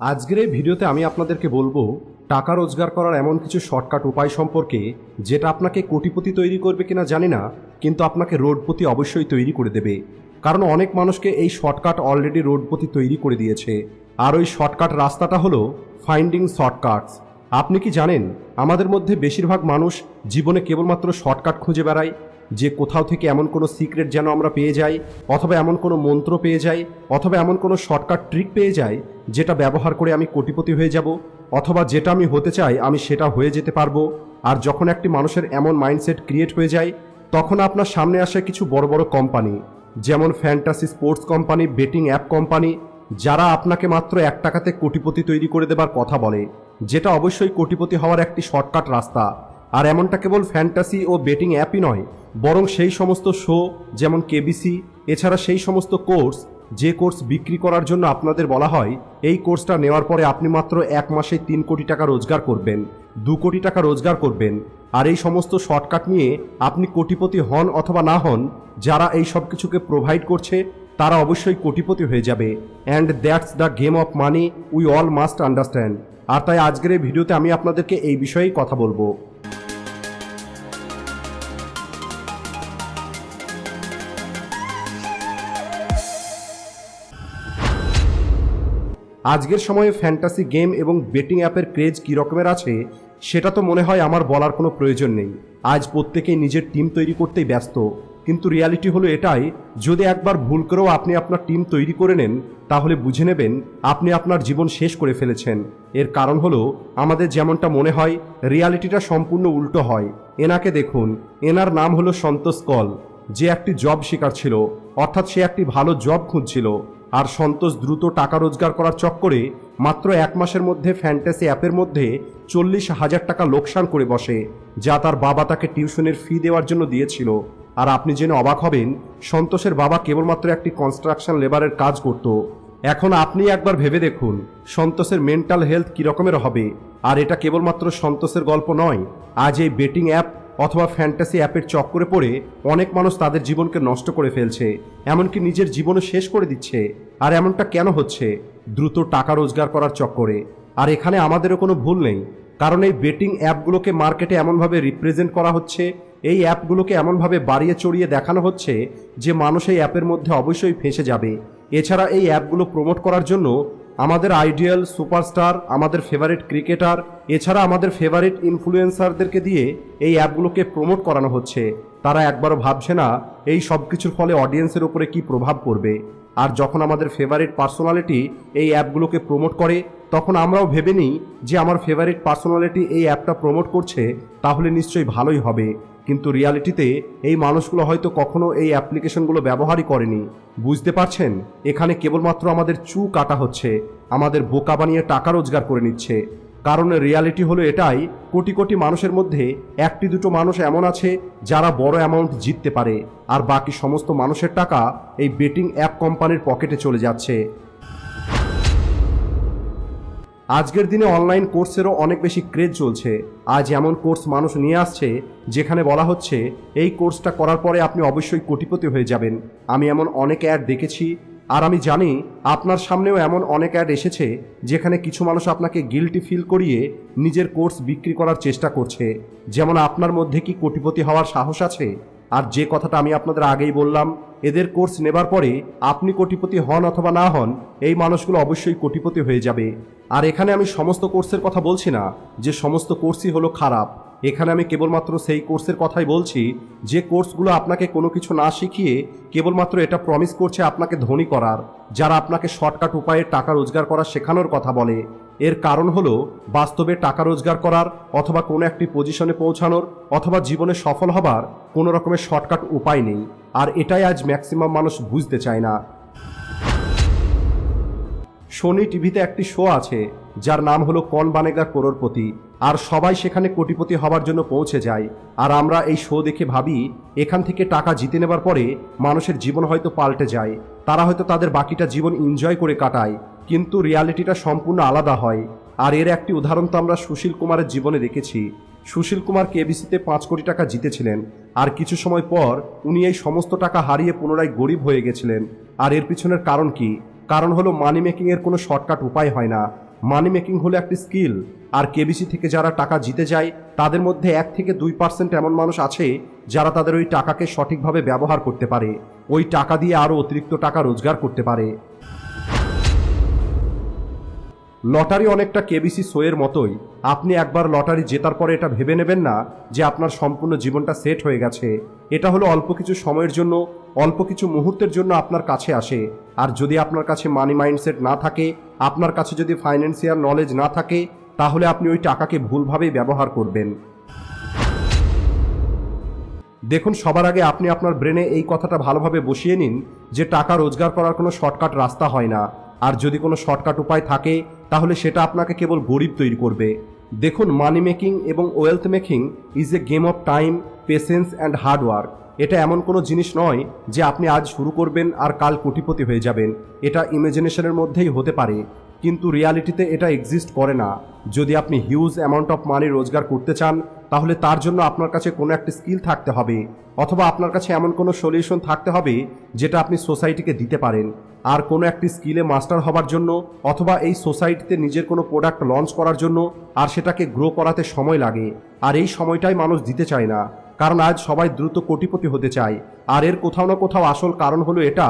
আজকের এই ভিডিওতে আমি আপনাদেরকে বলব, টাকা রোজগার করার এমন কিছু শর্টকাট উপায় সম্পর্কে, যেটা আপনাকে কোটিপতি তৈরি করবে কিনা জানি না, কিন্তু আপনাকে রোডপতি অবশ্যই তৈরি করে দেবে। কারণ অনেক মানুষকে এই শর্টকাট অলরেডি রোডপতি তৈরি করে দিয়েছে। আর ওই শর্টকাট রাস্তাটা হলো ফাইন্ডিং শর্টকাটস আপনি কি জানেন, আমাদের মধ্যে বেশিরভাগ মানুষ জীবনে কেবলমাত্র শর্টকাট খুঁজে বেড়ায় যে কোথাও থেকে এমন কোনো সিক্রেট যেন আমরা পেয়ে যাই, অথবা এমন কোনো মন্ত্র পেয়ে যাই, অথবা এমন কোনো শর্টকাট ট্রিক পেয়ে যাই, যেটা ব্যবহার করে আমি কোটিপতি হয়ে যাব, অথবা যেটা আমি হতে চাই, আমি সেটা হয়ে যেতে পারব। আর যখন একটি মানুষের এমন মাইন্ডসেট ক্রিয়েট হয়ে যায়, তখন আপনার সামনে আসে কিছু বড় বড় কোম্পানি যেমন fantasy sports company betting app company যারা আপনাকে মাত্র এক টাকাতে কোটিপতি তৈরি করে দেবার কথা বলে, যেটা অবশ্যই কোটিপতি হওয়ার একটি শর্টকাট রাস্তা। আর এমনটা কেবল ফ্যান্টাসি ও বেটিং অ্যাপই নয়, বরং সেই সমস্ত শো যেমন কেবিসি, এছাড়া সেই সমস্ত কোর্স, যে কোর্স বিক্রি করার জন্য আপনাদের বলা হয়, এই কোর্সটা নেওয়ার পরে আপনি মাত্র এক মাসে তিন কোটি টাকা রোজগার করবেন, দু কোটি টাকা রোজগার করবেন, আর এই সমস্ত শর্টকাট নিয়ে আপনি কোটিপতি হন অথবা না হন, যারা এই সব কিছুকে প্রোভাইড করছে, তারা অবশ্যই কোটিপতি হয়ে যাবে and that's the game of money we all must understand আর তাই আজকের এই ভিডিওতে আমি আপনাদেরকে এই বিষয়েই কথা বলব। আজকের সময়ে ফ্যান্টাসি গেম এবং বেটিং অ্যাপের ক্রেজ কী রকমের আছে, সেটা তো মনে হয় আমার বলার কোনো প্রয়োজন নেই। আজ প্রত্যেকেই নিজের টিম তৈরি করতেই ব্যস্ত। কিন্তু রিয়ালিটি হলো এটাই, যদি একবার ভুল করেও আপনি আপনার টিম তৈরি করে নেন, তাহলে বুঝে নেবেন আপনি আপনার জীবন শেষ করে ফেলেছেন। এর কারণ হলো, আমাদের যেমনটা মনে হয় রিয়ালিটিটা সম্পূর্ণ উল্টো হয়। এনাকে দেখুন, এনার নাম হলো সন্তোষ কল, যে একটি জব শিকার ছিল, অর্থাৎ সে একটি ভালো জব খুঁজছিল। আর সন্তোষ দ্রুত টাকা রোজগার করার চক্করে মাত্র এক মাসের মধ্যে ফ্যান্টাসি অ্যাপের মধ্যে চল্লিশ হাজার টাকা লোকসান করে বসে, যা তার বাবা তাকে টিউশনের ফি দেওয়ার জন্য দিয়েছিল। আর আপনি জেনে অবাক হবেন, সন্তোষের বাবা কেবলমাত্র একটি কনস্ট্রাকশন লেবারের কাজ করত। এখন আপনি একবার ভেবে দেখুন, সন্তোষের মেন্টাল হেলথ কী রকমের হবে। আর এটা কেবলমাত্র সন্তোষের গল্প নয়, আজ এই বেটিং অ্যাপ অথবা ফ্যান্টাসি অ্যাপের চক্করে পড়ে অনেক মানুষ তাদের জীবনকে নষ্ট করে ফেলছে, এমনকি নিজের জীবনও শেষ করে দিচ্ছে। আর এমনটা কেন হচ্ছে? দ্রুত টাকা রোজগার করার চক্করে। আর এখানে আমাদেরও কোনো ভুল নেই, কারণ এই বেটিং অ্যাপগুলোকে মার্কেটে এমনভাবে রিপ্রেজেন্ট করা হচ্ছে, এই অ্যাপগুলোকে এমনভাবে বাড়িয়ে চড়িয়ে দেখানো হচ্ছে যে মানুষ এই অ্যাপের মধ্যে অবশ্যই ফেঁসে যাবে। এছাড়া এই অ্যাপগুলো প্রমোট করার জন্য আমাদের আইডিয়াল সুপারস্টার, আমাদের ফেভারিট ক্রিকেটার, এছাড়া আমাদের ফেভারিট ইনফ্লুয়েন্সারদেরকে দিয়ে এই অ্যাপগুলোকে প্রমোট করানো হচ্ছে। তারা একবারও ভাবছে না এই সব কিছুর ফলে অডিয়েন্সের উপরে কি প্রভাব পড়বে। আর যখন আমাদের ফেভারিট পার্সোনালিটি এই অ্যাপগুলোকে প্রমোট করে, তখন আমরাও ভেবে নিই যে আমার ফেভারিট পার্সোনালিটি এই অ্যাপটা প্রমোট করছে, তাহলে নিশ্চয়ই ভালোই হবে। কিন্তু রিয়ালিটিতে এই মানুষগুলো হয়তো কখনো এই অ্যাপ্লিকেশনগুলো ব্যবহারই করেনি। বুঝতে পারছেন? এখানে কেবলমাত্র আমাদের চু কাটা হচ্ছে, আমাদের বোকা বানিয়ে টাকা রোজগার করে নিচ্ছে। কারণ রিয়ালিটি হলো এটাই, কোটি কোটি মানুষের মধ্যে একটি দুটো মানুষ এমন আছে যারা বড় অ্যামাউন্ট জিততে পারে, আর বাকি সমস্ত মানুষের টাকা এই বেটিং অ্যাপ কোম্পানির পকেটে চলে যাচ্ছে। আজকের দিনে অনলাইন কোর্সেরও অনেক বেশি ক্রেজ চলছে। আজ এমন কোর্স মানুষ নিয়ে আসছে, যেখানে বলা হচ্ছে, এই কোর্সটা করার পরে আপনি অবশ্যই কোটিপতি হয়ে যাবেন। আমি এমন অনেক অ্যাড দেখেছি, আর আমি জানি আপনার সামনেও এমন অনেক অ্যাড এসেছে, যেখানে কিছু মানুষ আপনাকে গিলটি ফিল করিয়ে নিজের কোর্স বিক্রি করার চেষ্টা করছে। যেমন আপনার মধ্যে কি কোটিপতি হওয়ার সাহস আছে? আর যে কথাটা আমি আপনাদের আগেই বললাম, এদের কোর্স নেবার পরে আপনি কোটিপতি হন অথবা না হন, এই মানুষগুলো অবশ্যই কোটিপতি হয়ে যাবে। আর এখানে আমি সমস্ত কোর্সের কথা বলছি না, যে সমস্ত কোর্সই হলো খারাপ। এখানে আমি কেবলমাত্র সেই কোর্সের কথাই বলছি, যে কোর্সগুলো আপনাকে কোনো কিছু না শিখিয়ে কেবলমাত্র এটা প্রমিস করছে আপনাকে ধনী করার, যারা আপনাকে শর্টকাট উপায়ে টাকা রোজগার করা শেখানোর কথা বলে। এর কারণ হলো বাস্তবে টাকা রোজগার করার অথবা কোনো একটি পজিশনে পৌঁছানোর অথবা জীবনে সফল হবার কোনো রকমের শর্টকাট উপায় নেই। আর এটাই আজ ম্যাক্সিমাম মানুষ বুঝতে চায় না। সোনি টিভিতে একটি শো আছে, যার নাম হলো কন বানেগা করোরপতি। আর সবাই সেখানে কোটিপতি হওয়ার জন্য পৌঁছে যায়। আর আমরা এই শো দেখে ভাবি, এখান থেকে টাকা জিতে নেবার পরে মানুষের জীবন হয়তো পাল্টে যায়। তারা হয়তো তাদের বাকিটা জীবন এনজয় করে কাটায়। কিন্তু রিয়ালিটিটা সম্পূর্ণ আলাদা হয়। আর এর একটি উদাহরণ তো আমরা সুশীল কুমারের জীবনে দেখেছি। সুশীল কুমার কেবিসিতে পাঁচ কোটি টাকা জিতেছিলেন। আর কিছু সময় পর উনি এই সমস্ত টাকা হারিয়ে পুনরায় গরিব হয়ে গেছিলেন। আর এর পিছনের কারণ কি? কারণ হলো মানি মেকিংয়ের কোনো শর্টকাট উপায় হয় না। মানি মেকিং হলো একটি স্কিল আর কেবিসি থেকে যারা টাকা জিতে যায়, তাদের মধ্যে এক থেকে দুই পার্সেন্ট এমন মানুষ আছে, যারা তাদের ওই টাকাকে সঠিকভাবে ব্যবহার করতে পারে। ওই টাকা দিয়ে আরও অতিরিক্ত টাকা রোজগার করতে পারে। লটারি অনেকটা কেবিসি শোয়ের মতোই। আপনি একবার লটারি জেতার পরে এটা ভেবে নেবেন না যে আপনার সম্পূর্ণ জীবনটা সেট হয়ে গেছে। এটা হলো অল্প কিছু সময়ের জন্য, অল্প কিছু মুহূর্তের জন্য আপনার কাছে আসে। আর যদি আপনার কাছে মানি মাইন্ডসেট না থাকে, আপনার কাছে যদি ফাইন্যান্সিয়াল নলেজ না থাকে, তাহলে আপনি ওই টাকাকে ভুলভাবেই ব্যবহার করবেন। দেখুন, সবার আগে আপনি আপনার ব্রেনে এই কথাটা ভালোভাবে বসিয়ে নিন যে টাকা রোজগার করার কোনো শর্টকাট রাস্তা হয় না। আর যদি কোনো শর্টকাট উপায় থাকে, তাহলে সেটা আপনাকে কেবল গরিব তৈরি করবে। দেখুন মানি মেকিং এবং wealth making is a game of time patience and hard work এটা এমন কোনো জিনিস নয় যে আপনি আজ শুরু করবেন আর কাল কোটিপতি হয়ে যাবেন। এটা ইমাজিনেশনের মধ্যেই হতে পারে। কিন্তু রিয়ালিটিতে এটা এক্সিস্ট করে না। যদি আপনি হিউজ অ্যামাউন্ট অফ মানি রোজগার করতে চান, তাহলে তার জন্য আপনার কাছে কোনো একটা স্কিল থাকতে হবে। অথবা আপনার কাছে এমন কোনো সলিউশন থাকতে হবে, যেটা আপনি সোসাইটিকে দিতে পারেন। আর কোনো একটি স্কিলে মাস্টার হবার জন্য অথবা এই সোসাইটিতে নিজের কোনো প্রোডাক্ট লঞ্চ করার জন্য আর সেটাকে গ্রো করাতে সময় লাগে। আর এই সময়টাই মানুষ দিতে চায় না। কারণ আজ সবাই দ্রুত কোটিপতি হতে চায়। আর এর কোথাও না কোথাও আসল কারণ হলো এটা,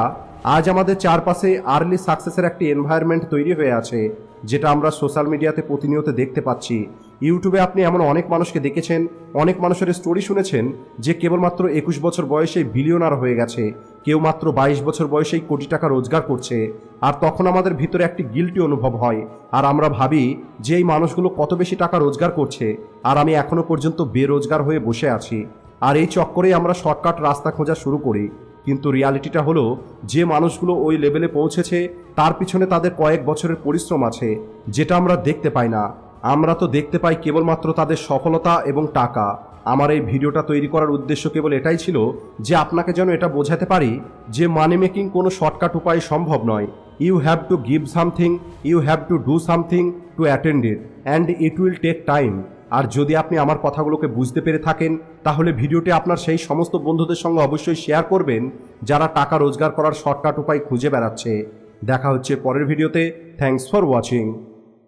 আজ আমাদের চারপাশে আর্লি সাকসেসের একটি এনভায়রনমেন্ট তৈরি হয়ে আছে, যেটা আমরা সোশ্যাল মিডিয়াতে প্রতিনিয়ত দেখতে পাচ্ছি। ইউটিউবে আপনি এমন অনেক মানুষকে দেখেছেন, অনেক মানুষের স্টোরি শুনেছেন যে কেবলমাত্র একুশ বছর বয়সে বিলিয়নার হয়ে গেছে, কেউ মাত্র বাইশ বছর বয়সেই কোটি টাকা রোজগার করছে, আর তখন আমাদের ভিতরে একটি গিল্টি অনুভব হয়। আর আমরা ভাবি যে এই মানুষগুলো কত বেশি টাকা রোজগার করছে, আর আমি এখনও পর্যন্ত বেরোজগার হয়ে বসে আছি। আর এই চক্করেই আমরা শর্টকাট রাস্তা খোঁজা শুরু করি। কিন্তু রিয়ালিটিটা হলো, যে মানুষগুলো ওই লেভেলে পৌঁছেছে, তার পিছনে তাদের কয়েক বছরের পরিশ্রম আছে, যেটা আমরা দেখতে পাই না। আমরা তো দেখতে পাই কেবলমাত্র তাদের সফলতা এবং টাকা। আমার এই ভিডিওটা তৈরি করার উদ্দেশ্য কেবল এটাই ছিল যে আপনাকে যেন এটা বোঝাতে পারি যে মানি মেকিং কোনো শর্টকাট উপায় সম্ভব নয়। You have to give something you have to do something to attend it and it will take time আর যদি আপনি আমার কথাগুলোকে বুঝতে পেরে থাকেন, তাহলে ভিডিওটি আপনার সেই সমস্ত বন্ধুদের সঙ্গে অবশ্যই শেয়ার করবেন, যারা টাকা রোজগার করার শর্টকাট উপায় খুঁজে বেড়াচ্ছে। দেখা হচ্ছে পরের ভিডিওতে। Thanks for watching